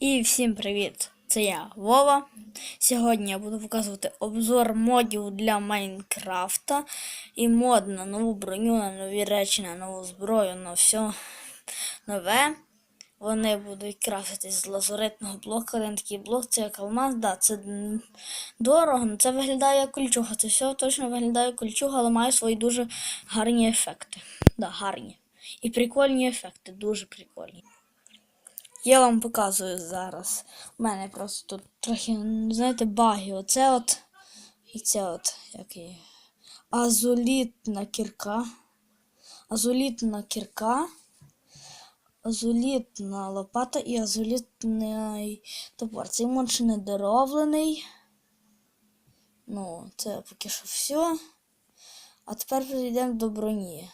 І всім привіт! Це я Вова. Сьогодні я буду показувати обзор модів для Майнкрафта і мод на нову броню, на нові речі, на нову зброю, на все нове. Вони будуть крафтитись з лазуритного блока. Один такий блок, це як алмаз, да, це дорого, але це виглядає як кольчуга. Це все точно виглядає як кольчуга, але має свої дуже гарні ефекти. Да, гарні. І прикольні ефекти, дуже прикольні. Я вам показую зараз. У мене просто тут трохи, знаєте, баги. Оце от. І це от який. Азолітна кірка. Азолітна кірка. Азолітна лопата і азолітний топор. Цей ще не дороблений. Ну, це поки що все. А тепер перейдемо до броні.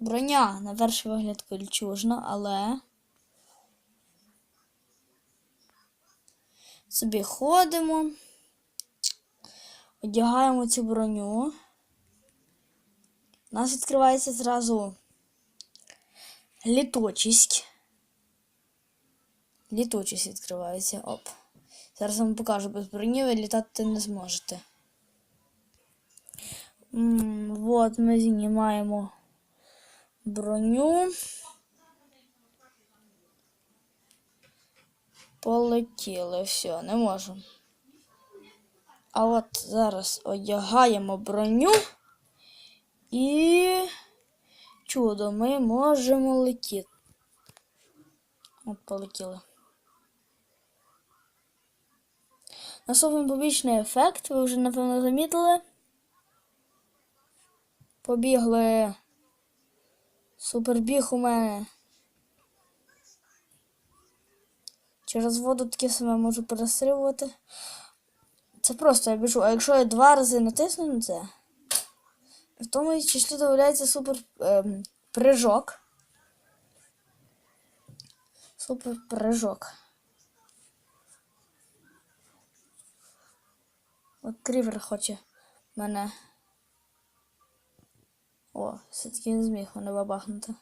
Броня на перший вигляд кольчужна, але собі ходимо, одягаємо цю броню. У нас відкривається зразу літочість. Літочість відкривається. Оп. Зараз вам покажу, без броні ви літати не зможете. М, Вот ми знімаємо броню. Полетіли, все, не можу. А от зараз одягаємо броню і чудо, ми можемо летіти. От полетіли. Наступний побічний ефект, ви вже напевно замітили. Побігли. Супербіг у мене. Через воду таке саме можу перестрибувати. Це просто я біжу. А якщо я два рази натисну на це, в тому числі додається супер ем, прыжок. Супер прыжок. От крівер хоче мене. О, все-таки не зміг мене бабахнути.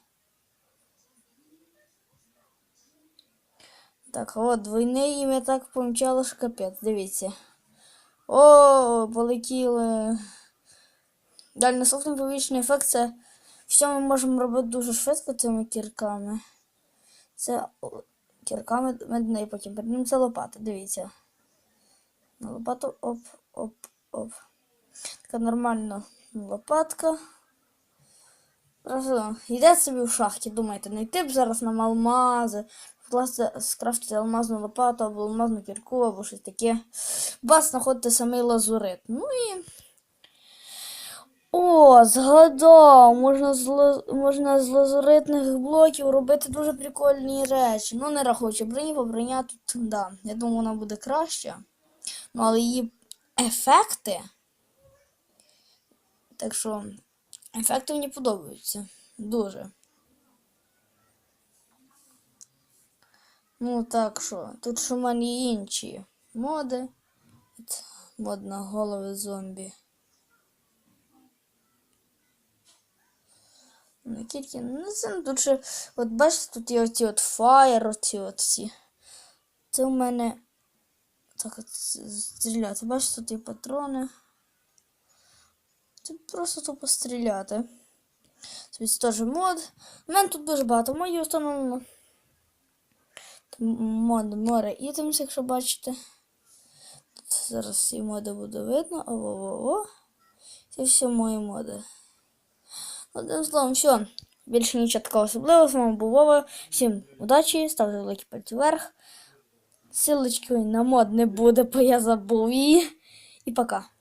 Так, от двойне ім'я так помчало що капець, дивіться. О, полетіли. Далі наступний повічний ефект це все ми можемо робити дуже швидко цими кірками. Це кірками медне, і потім перед ним це лопата, дивіться. На лопату оп, оп, оп. Така нормальна лопатка. Просто йде собі в шахті, думаєте, не йти б зараз нам алмази, власне, скрафтити алмазну лопату або алмазну кірку, або щось таке. Бас знаходите самий лазурит. Ну і. О, згадав! Можна з, ла- можна з лазуритних блоків робити дуже прикольні речі. Ну, не рахуючи броні, бо броня тут, да. Я думаю, вона буде краща. Ну, але її ефекти. Так що. Ефекти мені подобаються. Дуже. Ну, так що, тут ще в мене інші моди. От, мод на голови зомбі. Не тільки, ну це тут ще, от бачите, тут є оці от фаєр, оці от всі. Це у мене так от стріляти. Бачите, тут є патрони. Це просто тупо стріляти. Це теж мод. У мене тут дуже багато модів встановлено. Мод море ітемс, якщо бачите. Тут зараз всі моди буде видно. О-о-о. Це все мої моди. Одним словом, все. Більше нічого такого особливого. З вами був Вова. Всім удачі, ставте великі пальці вверх. Силочки на мод не буде, бо я забув її. І пока.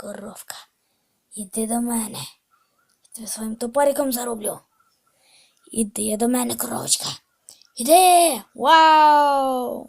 Коровка, іди до мене. Я тебе своїм топориком зароблю. Іди до мене, коровочка. Іди! Вау!